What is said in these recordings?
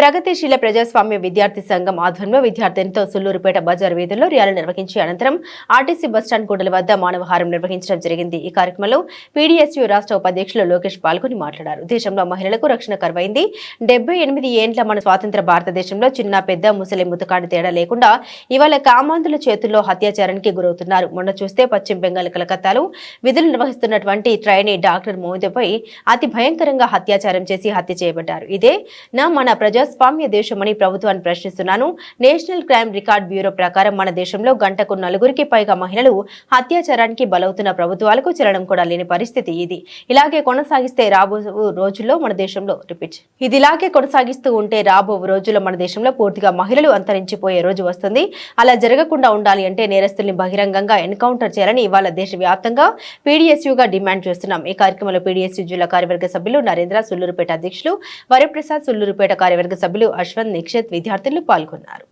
ప్రగతిశీల ప్రజాస్వామ్య విద్యార్థి సంఘం ఆధ్వర్యంలో విద్యార్థినితో సుల్లూరుపేట బజార్ వీధుల్లో ర్యాలీ నిర్వహించి అనంతరం ఆర్టీసీ బస్టాండ్ కూడలి వద్ద మానవహారం నిర్వహించడం జరిగింది. ఈ కార్యక్రమంలో పీడీఎస్యూ రాష్ట్ర ఉపాధ్యక్షులు లోకేష్ పాల్గొని మాట్లాడారు. దేశంలో మహిళలకు రక్షణ కరువైంది. డెబ్బై ఎనిమిది ఏండ్ల మన స్వాతంత్ర భారతదేశంలో చిన్న పెద్ద ముసలి ముతకాడి తేడా లేకుండా ఇవాళ కామాంధుల చేతుల్లో అత్యాచారానికి గురవుతున్నారు. మొన్న చూస్తే పశ్చిమ బెంగాల్ కలకత్తాలో విధులు నిర్వహిస్తున్నటువంటి ట్రైనీ డాక్టర్ మోదీపై అతి భయంకరంగా అత్యాచారం చేసి హత్య చేయబడ్డారు. ఇదే నా మన ప్రజాస్వామ్య దేశమని ప్రభుత్వాన్ని ప్రశ్నిస్తున్నాను. నేషనల్ క్రైమ్ రికార్డ్ బ్యూరో ప్రకారం మన దేశంలో గంటకు నలుగురికి పైగా మహిళలు అత్యాచారానికి బలవుతున్న ప్రభుత్వాలకు చెల్లడం కూడా లేని పరిస్థితి ఇది. ఇలాగే కొనసాగిస్తే రాబో రోజుల్లో మన దేశంలో రిపీట్. ఇది ఇలాగే కొనసాగిస్తూ ఉంటే రాబో రోజుల్లో మన దేశంలో పూర్తిగా మహిళలు అంతరించిపోయే రోజు వస్తుంది. అలా జరగకుండా ఉండాలి అంటే నేరస్తుల్ని బహిరంగంగా ఎన్కౌంటర్ చేయాలని ఇవాళ దేశవ్యాప్తంగా పీడీఎస్యూగా డిమాండ్ చేస్తున్నాం. ఈ కార్యక్రమంలో పీడీఎస్యూ జిల్లా కార్యవర్గ సభ్యులు నరేంద్ర సుల్లూరుపేట అధ్యక్షులు వరప్రసాద్ సుల్లూరుపేట కార్యవర్గ సభ్యులు అశ్వంత్ నిక్షత్ విద్యార్థులు పాల్గొన్నారు.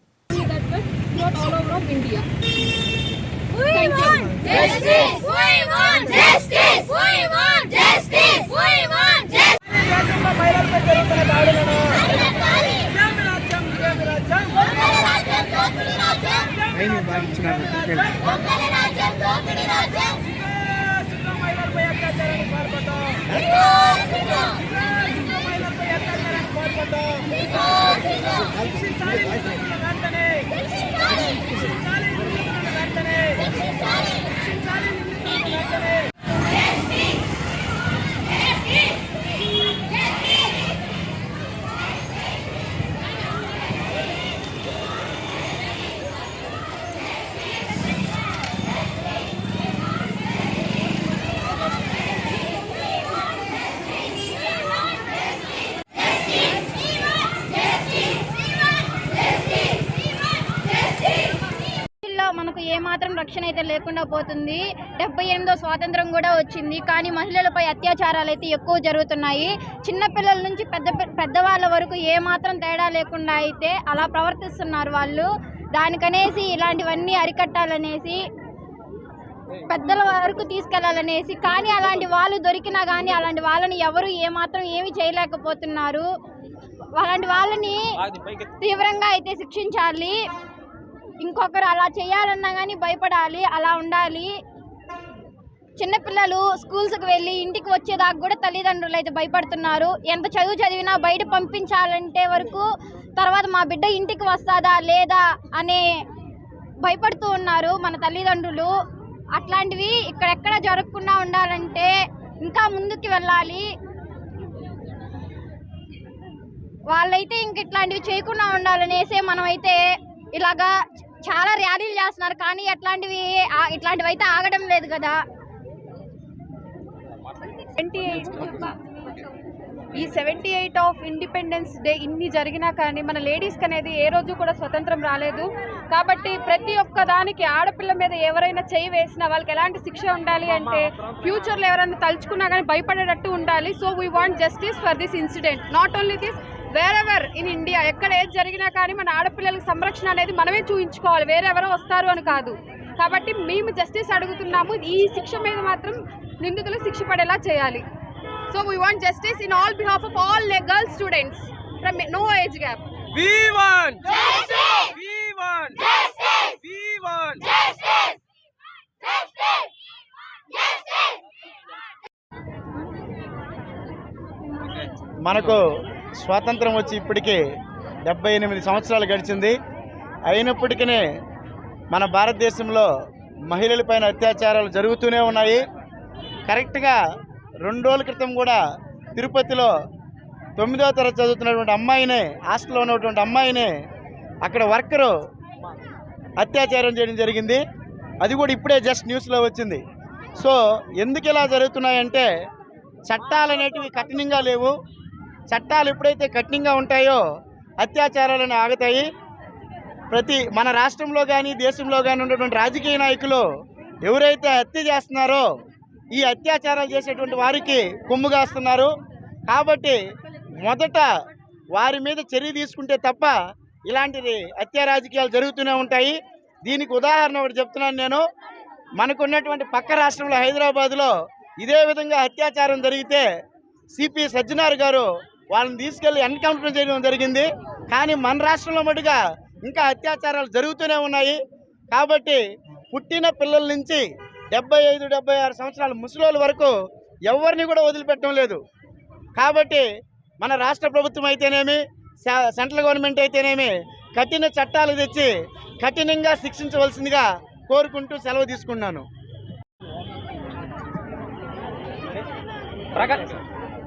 Were Vai, vai, vai. ఏమాత్రం రక్షణ అయితే లేకుండా పోతుంది. డెబ్బై ఎనిమిదో స్వాతంత్రం కూడా వచ్చింది. కానీ మహిళలపై అత్యాచారాలు అయితే ఎక్కువ జరుగుతున్నాయి. చిన్నపిల్లల నుంచి పెద్ద పెద్దవాళ్ళ వరకు ఏమాత్రం తేడా లేకుండా అయితే అలా ప్రవర్తిస్తున్నారు వాళ్ళు. దానికనేసి ఇలాంటివన్నీ అరికట్టాలనేసి పెద్దల వరకు తీసుకెళ్ళాలనేసి కానీ అలాంటి వాళ్ళు దొరికినా కానీ అలాంటి వాళ్ళని ఎవరు ఏమాత్రం ఏమీ చేయలేకపోతున్నారు. అలాంటి వాళ్ళని తీవ్రంగా అయితే శిక్షించాలి. ఇంకొకరు అలా చేయాలన్నా కానీ భయపడాలి అలా ఉండాలి. చిన్నపిల్లలు స్కూల్స్కి వెళ్ళి ఇంటికి వచ్చేదాకా కూడా తల్లిదండ్రులు అయితే భయపడుతున్నారు. ఎంత చదువు చదివినా బయట పంపించాలంటే వరకు తర్వాత మా బిడ్డ ఇంటికి వస్తుందా లేదా అనే భయపడుతూ ఉన్నారు మన తల్లిదండ్రులు. అట్లాంటివి ఇక్కడెక్కడ జరగకుండా ఉండాలంటే ఇంకా ముందుకు వెళ్ళాలి. వాళ్ళైతే ఇంక ఇట్లాంటివి చేయకుండా ఉండాలనేసే మనమైతే ఇలాగా చాలా ర్యాలీలు చేస్తున్నారు కానీ అట్లాంటివి ఆ- ఇట్లాంటివి అయితే ఆగడం లేదు కదా. సెవెంటీ ఎయిట్ ఈ seventy eight of independence day ఇన్ని జరిగినా కానీ మన లేడీస్కి అనేది ఏ రోజు కూడా స్వతంత్రం రాలేదు. కాబట్టి ప్రతి ఒక్క దానికి ఆడపిల్ల మీద ఎవరైనా చేయి వేసినా వాళ్ళకి ఎలాంటి శిక్ష ఉండాలి అంటే ఫ్యూచర్లో ఎవరైనా తలుచుకున్నా కానీ భయపడేటట్టు ఉండాలి. So we want justice for this incident not only this wherever in India ఎక్కడ ఏది జరిగినా కానీ మన ఆడపిల్లలకు సంరక్షణ అనేది మనమే చూపించుకోవాలి వేరెవరో వస్తారు అని కాదు. కాబట్టి మేము జస్టిస్ అడుగుతున్నాము. ఈ శిక్ష మీద మాత్రం నిందితులు శిక్ష పడేలా చేయాలి. So we want justice in all behalf of all girl students from no age gap We want We want We want మనకు స్వాతంత్రం వచ్చి ఇప్పటికీ డెబ్బై ఎనిమిది సంవత్సరాలు గడిచింది. అయినప్పటికీ మన భారతదేశంలో మహిళలపైన అత్యాచారాలు జరుగుతూనే ఉన్నాయి. కరెక్ట్గా రెండు రోజుల క్రితం కూడా తిరుపతిలో తొమ్మిదో తరగతి చదువుతున్నటువంటి అమ్మాయినే హాస్టల్లో ఉన్నటువంటి అమ్మాయినే అక్కడ వర్కరు అత్యాచారం చేయడం జరిగింది. అది కూడా ఇప్పుడే జస్ట్ న్యూస్లో వచ్చింది. సో ఎందుకు ఇలా జరుగుతున్నాయంటే చట్టాలు అనేటివి కఠినంగా లేవు. చట్టాలు ఎప్పుడైతే కఠినంగా ఉంటాయో అత్యాచారాలను ఆగుతాయి. ప్రతి మన రాష్ట్రంలో కానీ దేశంలో కానీ ఉన్నటువంటి రాజకీయ నాయకులు ఎవరైతే హత్య చేస్తున్నారో ఈ అత్యాచారాలు చేసేటువంటి వారికి కొమ్ము కాస్తున్నారు. కాబట్టి మొదట వారి మీద చర్య తీసుకుంటే తప్ప ఇలాంటిది హత్య రాజకీయాలు జరుగుతూనే ఉంటాయి. దీనికి ఉదాహరణ ఒకటి చెప్తున్నాను నేను. మనకున్నటువంటి పక్క రాష్ట్రంలో హైదరాబాద్లో ఇదే విధంగా అత్యాచారం జరిగితే సిపి సజ్జనార్ గారు వాళ్ళని తీసుకెళ్ళి ఎన్కౌంటర్ చేయడం జరిగింది. కానీ మన రాష్ట్రంలో మటుగా ఇంకా అత్యాచారాలు జరుగుతూనే ఉన్నాయి. కాబట్టి పుట్టిన పిల్లల నుంచి డెబ్బై ఐదు డెబ్బై ఆరు సంవత్సరాల ముసలోళ్ళ వరకు ఎవరిని కూడా వదిలిపెట్టడం లేదు. కాబట్టి మన రాష్ట్ర ప్రభుత్వం అయితేనేమి సెంట్రల్ గవర్నమెంట్ అయితేనేమి కఠిన చట్టాలు తెచ్చి కఠినంగా శిక్షించవలసిందిగా కోరుకుంటూ సెలవు తీసుకున్నాను.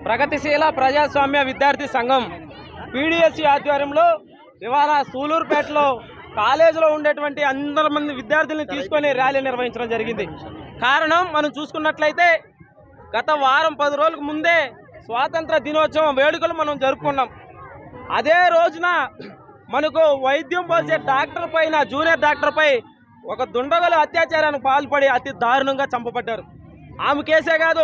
ప్రగతిశీల ప్రజాస్వామ్య విద్యార్థి సంఘం పీడిఎస్సి ఆధ్వర్యంలో ఇవాళ సూలూరుపేటలో కాలేజీలో ఉండేటువంటి అందరి మంది విద్యార్థుల్ని తీసుకొని ర్యాలీ నిర్వహించడం జరిగింది. కారణం మనం చూసుకున్నట్లయితే గత వారం పది రోజులకు ముందే స్వాతంత్ర దినోత్సవం వేడుకలు మనం జరుపుకున్నాం. అదే రోజున మనకు వైద్యం పోసే డాక్టర్ పైన జూనియర్ డాక్టర్పై ఒక దుండగలు అత్యాచారానికి పాల్పడి అతి దారుణంగా చంపబడ్డారు. ఆమె కేసే కాదు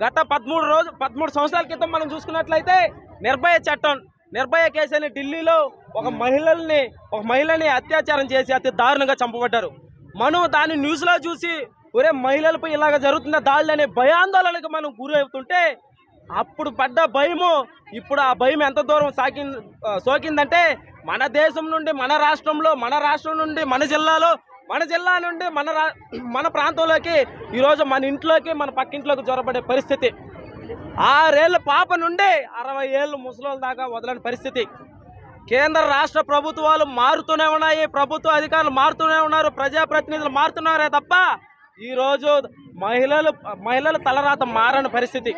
గత పదమూడు రోజు పదమూడు సంవత్సరాల క్రితం మనం చూసుకున్నట్లయితే నిర్భయ చట్టం నిర్భయ కేసు అని ఢిల్లీలో ఒక మహిళల్ని ఒక మహిళని అత్యాచారం చేసి అతి దారుణంగా చంపబడ్డారు. మనం దాన్ని న్యూస్లో చూసి ఒరే మహిళలపై ఇలాగ జరుగుతున్న దాడులు అనే భయాందోళనకు మనం గురవుతుంటే అప్పుడు పడ్డ భయము ఇప్పుడు ఆ భయం ఎంత దూరం సాకి సోకిందంటే మన దేశం నుండి మన రాష్ట్రంలో మన రాష్ట్రం నుండి మన జిల్లాలో మన జిల్లా నుండి మన రా మన ప్రాంతంలోకి ఈరోజు మన ఇంట్లోకి మన పక్కింట్లోకి జ్వరపడే పరిస్థితి. ఆరేళ్ళ పాప నుండి అరవై ఏళ్ళు ముసలోళ్ళ దాకా వదలని పరిస్థితి. కేంద్ర రాష్ట్ర ప్రభుత్వాలు మారుతూనే ఉన్నాయి. ప్రభుత్వ అధికారులు మారుతూనే ఉన్నారు. ప్రజాప్రతినిధులు మారుతున్నారే తప్ప ఈరోజు మహిళలు మహిళల తలరాత మారని పరిస్థితి.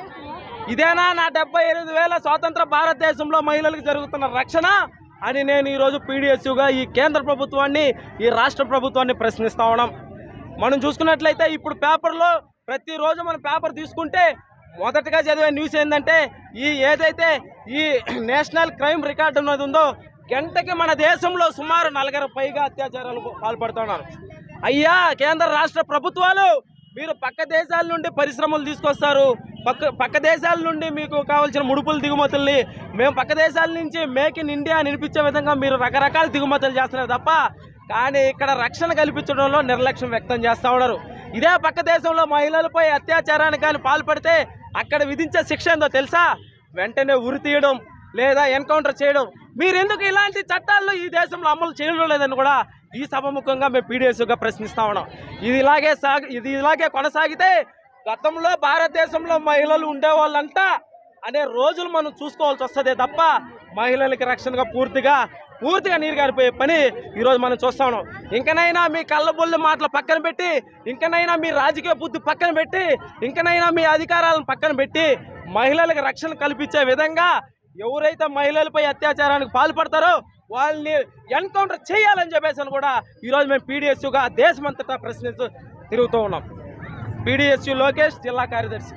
ఇదేనా నా డెబ్బై ఎనిమిది వేల స్వాతంత్ర భారతదేశంలో మహిళలకు జరుగుతున్న రక్షణ? అని నేను ఈరోజు పీడిఎస్యుగా ఈ కేంద్ర ప్రభుత్వాన్ని ఈ రాష్ట్ర ప్రభుత్వాన్ని ప్రశ్నిస్తా ఉన్నాం. మనం చూసుకున్నట్లయితే ఇప్పుడు పేపర్లో ప్రతిరోజు మనం పేపర్ తీసుకుంటే మొదటగా చదివే న్యూస్ ఏంటంటే ఈ ఏదైతే ఈ నేషనల్ క్రైమ్ రికార్డ్ ఉన్నది ఉందో గంటకి మన దేశంలో సుమారు నలుగురు పైగా అత్యాచారాలకు పాల్పడుతున్నారు అయ్యా కేంద్ర రాష్ట్ర ప్రభుత్వాలు మీరు పక్క దేశాల నుండి పరిశ్రమలు తీసుకొస్తారు. పక్క పక్క దేశాల నుండి మీకు కావాల్సిన ముడుపులు దిగుమతుల్ని మేము పక్క దేశాల నుంచి మేక్ ఇన్ ఇండియా నినిపించే విధంగా మీరు రకరకాల దిగుమతులు చేస్తున్నారు తప్ప కానీ ఇక్కడ రక్షణ కల్పించడంలో నిర్లక్ష్యం వ్యక్తం చేస్తూ ఉన్నారు. ఇదే పక్క దేశంలో మహిళలపై అత్యాచారానికి కానీ పాల్పడితే అక్కడ విధించే శిక్ష ఏందో తెలుసా? వెంటనే ఉరి తీయడం లేదా ఎన్కౌంటర్ చేయడం. మీరెందుకు ఇలాంటి చట్టాల్లో ఈ దేశంలో అమలు చేయడం లేదని కూడా ఈ సభముఖంగా మేము పీడిఎస్గా ప్రశ్నిస్తా ఉన్నాం. ఇది ఇలాగే సాగి ఇది ఇలాగే కొనసాగితే గతంలో భారతదేశంలో మహిళలు ఉండేవాళ్ళంతా అనే రోజులు మనం చూసుకోవాల్సి వస్తుంది తప్ప మహిళలకి రక్షణగా పూర్తిగా పూర్తిగా నీరు గారిపోయే పని ఈరోజు మనం చూస్తా ఉన్నాం. ఇంకనైనా మీ కళ్ళబొల్లు మాటలు పక్కన పెట్టి ఇంకనైనా మీ రాజకీయ బుద్ధి పక్కన పెట్టి ఇంకనైనా మీ అధికారాలను పక్కన పెట్టి మహిళలకు రక్షణ కల్పించే విధంగా ఎవరైతే మహిళలపై అత్యాచారానికి పాల్పడతారో వాళ్ళని ఎన్కౌంటర్ చేయాలని చెప్పేసి కూడా ఈరోజు మేము పీడిఎస్గా దేశమంతటా ప్రశ్నిస్తూ తిరుగుతూ ఉన్నాం. పీడిఎస్యు లోకేష్ జిల్లా కార్యదర్శి.